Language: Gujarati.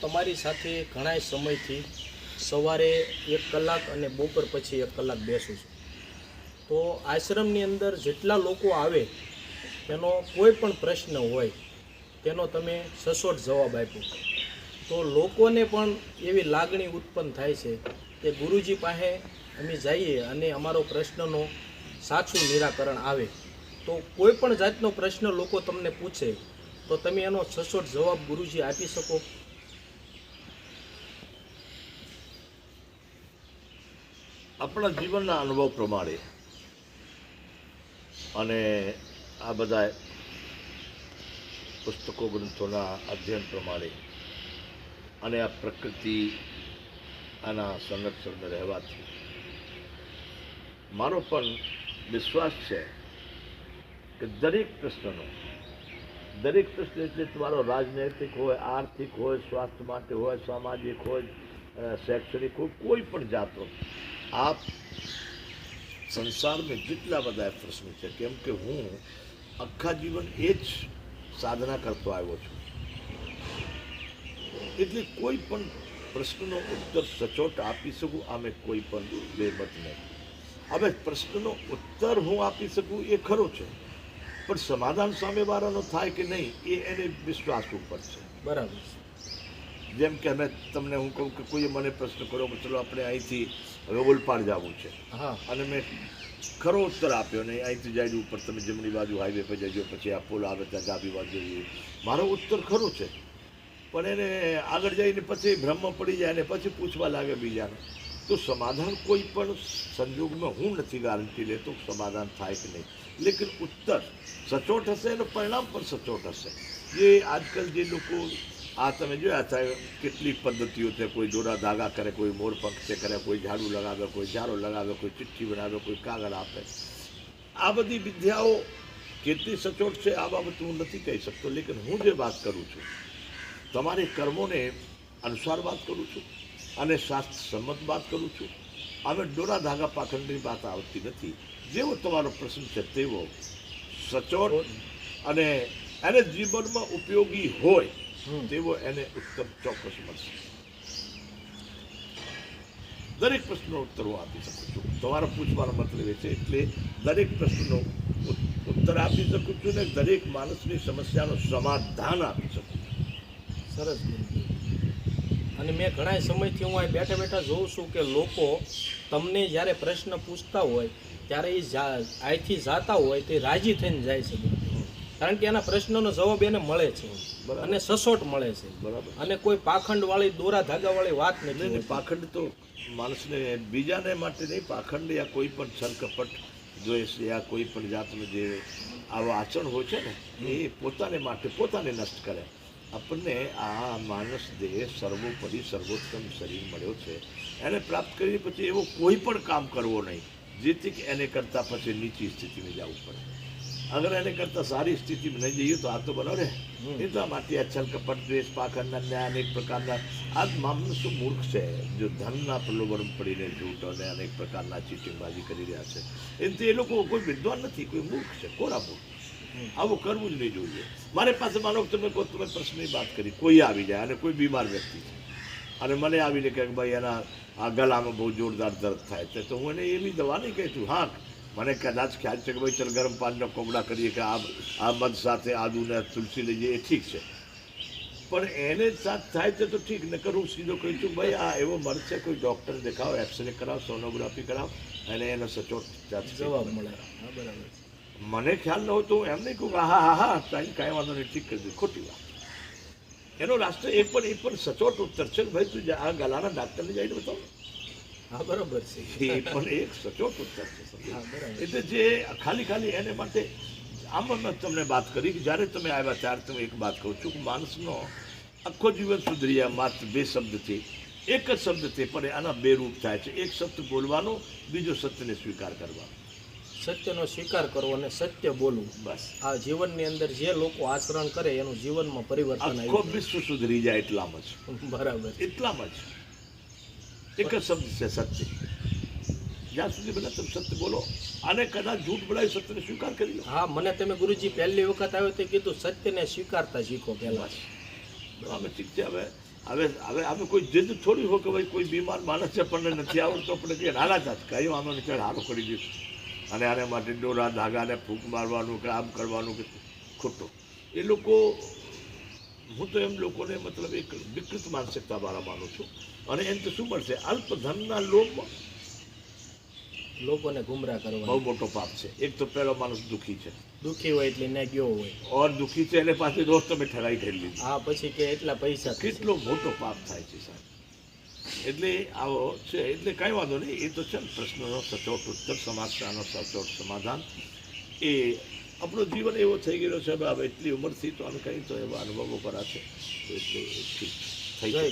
તમારી સાથે ઘણા સમયથી સવારે એક કલાક અને બપોર પછી એક કલાક બેસું છું. તો આશ્રમની અંદર જેટલા લોકો આવે, તેનો કોઈ પણ પ્રશ્ન હોય, તેનો તમે સચોટ જવાબ આપ્યો. તો લોકોને પણ એવી લાગણી ઉત્પન્ન થાય છે કે ગુરુજી પાસે અમે જઈએ અને અમારો પ્રશ્નનો સાચું નિરાકરણ આવે. તો કોઈ પણ જાતનો પ્રશ્ન લોકો તમને પૂછે, તો તમે એનો સચોટ જવાબ ગુરુજી આપી શકો. આપણા જીવનના અનુભવ પ્રમાણે. અને આ બધા પુસ્તકો ગ્રંથોના અધ્યયન પ્રમાણે અને આ પ્રકૃતિ આના સંરક્ષણમાં રહેવાથી. મારો પણ વિશ્વાસ છે કે દરેક પ્રશ્નનો, દરેક પ્રશ્ન એટલે તમારો રાજનૈતિક હોય, આર્થિક હોય, સ્વાસ્થ્ય માટે હોય, સામાજિક હોય શૈક્ષણિક હોય, કોઈ પણ જાતનો. આપ સંસારમાં જેટલા બધા પ્રશ્નો છે, કેમ કે હું આખા જીવન એ જ સાધના કરતો આવ્યો છું. એટલે કોઈ પણ પ્રશ્નનો ઉત્તર સચોટ આપી શકું, આમે કોઈ પણ બેમત નહીં. હવે પ્રશ્નનો ઉત્તર હું આપી શકું એ ખરો છે, પણ સમાધાન સામેવાળાનો થાય કે નહીં એ એને વિશ્વાસ ઉપર છે. બરાબર જેમ કે અમે તમને હું કહું કે કોઈએ મને પ્રશ્ન કર્યો કે ચલો આપણે અહીંથી હવે ઓલપાડ જવું છે. હા. અને મેં ખરો ઉત્તર આપ્યો ને અહીંથી જાય ઉપર તમે જમણી બાજુ હાઈવે પર જજો પછી આ પુલ આવે ત્યાં ડાબી બાજુ જઈએ મારો ઉત્તર ખરો છે. પણ એને આગળ જઈને પછી ભ્રમ પડી જાય અને પછી પૂછવા લાગે બીજાને. તો સમાધાન કોઈ પણ સંજોગમાં હું નથી ગારંટી લેતો સમાધાન થાય કે નહીં. લેકિન ઉત્તર સચોટ હશે અને પરિણામ પણ સચોટ હશે. જે આજકાલ જે લોકો આ તમે જોયા હતા કેટલી પદ્ધતિઓ છે કોઈ દોરા ધાગા કરે કોઈ મોર છે કરે કોઈ ઝાડુ લગાવે કોઈ ઝાડો લગાવે કોઈ ચિઠ્ઠી બનાવે કોઈ કાગળ આપે. આ બધી વિદ્યાઓ કેટલી સચોટ છે આ બાબત હું નથી કહી શકતો લેકિન હું જે વાત કરું છું તમારી કર્મોને અનુસાર વાત કરું છું અને શાસ્ત્ર સંમત વાત કરું છું. અમે દોરા ધાગા પાખંડની વાત આવતી નથી. જેવો તમારો પ્રશ્ન છે તેવો સચોટ અને એને જીવનમાં ઉપયોગી હોય. તેવો એને ઉત્તર ચોક્કસ મળશે. દરેક પ્રશ્નનો ઉત્તર હું આપી શકું છું. તમારો પૂછવાનો મતલબ એ છે એટલે દરેક પ્રશ્નનો ઉત્તર આપી શકું છું ને દરેક માણસની સમસ્યાનું સમાધાન આપી શકું છું. સરસ અને મેં ઘણા સમયથી હું અહીં બેઠા બેઠા જોઉં છું કે લોકો તમને જ્યારે પ્રશ્ન પૂછતા હોય ત્યારે એ અહીંથી જાતા હોય તે રાજી થઈને જાય છે કારણ કે એના પ્રશ્નોનો જવાબ એને મળે છે. બરાબર. અને સસોટ મળે છે. બરાબર. અને કોઈ પાખંડવાળી દોરા ધાગાવાળી વાત નથી પાખંડ તો માણસને બીજાને માટે નહીં પાખંડ યા કોઈ પણ છલકપટ દ્વેષ યા કોઈ પણ જાતનું જે આવા આચરણ હોય છે ને એ પોતાને માટે પોતાને નષ્ટ કરે. આપણને આ માણસ દેહ સર્વોપરી સર્વોત્તમ શરીર મળ્યો છે. એને પ્રાપ્ત કરી પછી એવો કોઈ પણ કામ કરવો નહીં. જેથી એને કરતાં પછી નીચી સ્થિતિમાં જવું પડે. અગર એને કરતાં સારી સ્થિતિ નહીં જઈએ તો આ તો બરાબર. એટલા માટે આ છલ કપટ દ્વેષ પાખંડ અન્ય અનેક પ્રકારના આ માણસો મૂર્ખ છે? જો ધનના પ્રલોભન પડીને જૂઠ અને અનેક પ્રકારના ચીટિંગબાજી કરી રહ્યા છે. એનાથી એ લોકો કોઈ વિદ્વાન નથી કોઈ મૂર્ખ છે. કોરા મૂર્ખ? આવું કરવું જ નહીં જોઈએ. મારી પાસે માનો કે તમે કહો તમે પ્રશ્નની વાત કરી. કોઈ આવી જાય અને કોઈ બીમાર વ્યક્તિ છે. અને મને આવીને કહે કે ભાઈ એના આ ગલામાં બહુ જોરદાર દર્દ થાય છે. તો હું એને એવી દવા નહીં કહેતું હા મને કદાચ ખ્યાલ છે કે ભાઈ ચાલ ગરમ પાણીના કોગળા કરીએ કે આ આ મધ સાથે આદુને તુલસી લઈએ એ ઠીક છે. પણ એને સાથ થાય છે તો ઠીક નકર હું સીધો કહી છું ભાઈ આ એવો મર્દ છે કોઈ ડૉક્ટર દેખાવ એક્સરે કરાવો સોનોગ્રાફી કરાવ અને એનો સચોટ જાત જવાબ મળે. બરાબર. મને ખ્યાલ ન હોય તો હું એમ નહીં કહું હા હા હા કાંઈ કાંઈ વાંધો નહીં ઠીક કરી દઉં ખોટી વાત. એનો રાષ્ટ્ર એ પણ એ પણ સચોટ ઉત્તર છે ભાઈ તું આ ગલાના ડાક્ટરને જઈને બતાવ. હા બરાબર છે. એ પણ એક સચોટ ઉત્તર છે. સમજો. હા બરાબર. એટલે જે ખાલી ખાલી એને માટે આમાં મેં તમને વાત કરી કે જ્યારે તમે આવ્યા ત્યારે તમે એક વાત કહું છું કે માણસનો આખો જીવન સુધરી જાય માત્ર બે શબ્દથી એક જ શબ્દથી પણ આના બે રૂપ થાય છે. એક શબ્દ બોલવાનો બીજો સત્યને સ્વીકાર કરવાનો. સત્યનો સ્વીકાર કરવો અને સત્ય બોલવું. બસ. આ જીવનની અંદર જે લોકો આચરણ કરે એનું જીવનમાં પરિવર્તન આખો વિશ્વ સુધરી જાય એટલામાં જ. બરાબર. એટલામાં જ. એક જ શબ્દ છે સત્ય. જ્યાં સુધી બધા તમે સત્ય બોલો અને કદાચ જૂઠ બોલાવી સત્યને સ્વીકાર કરી લો. હા મને તમે ગુરુજી પહેલી વખત આવ્યો તે કીધું સત્યને સ્વીકારતા શીખો પહેલા. અમે ઠીક છે હવે. હવે હવે અમે કોઈ જીદ થોડી હોય કે ભાઈ કોઈ બીમાર માણસ છે પણ નથી આવડતો આપણે કે નાના જાત કહ્યું આમાં નીચે હારો કરી દઈશું. અને આને માટે દોરા ધાગાને ફૂંક મારવાનું કે આમ કરવાનું કે ખોટું. એ લોકો હું તો એમ લોકોને મતલબ એક વિકૃત માનસિકતા વાળા માનું છું. અને એમ તો શું મળશે? અલ્પધનના લોભમાં લોકોને ગુમરાહ બહુ કરવા મોટો પાપ છે. એક તો પહેલો માણસ દુઃખી છે. દુઃખી હોય એટલે ને ગયો હોય. ઓર દુઃખી છે એને પાછી રોજ તમે ઠરાઈ કરી લીધી. આ પછી કે એટલા પૈસા કેટલો મોટો પાપ થાય છે સાહેબ. એટલે આવો છે એટલે કાંઈ વાંધો નહીં. એ તો છે ને પ્રશ્નનો સચોટ ઉત્તર સમસ્યાનો સચોટ સમાધાન. એ આપણો જીવન એવો થઈ ગયેલો છે, હવે એટલી ઉંમરથી તો અમે કંઈ તો એવા અનુભવો કર્યા છે. એટલે થઈ જય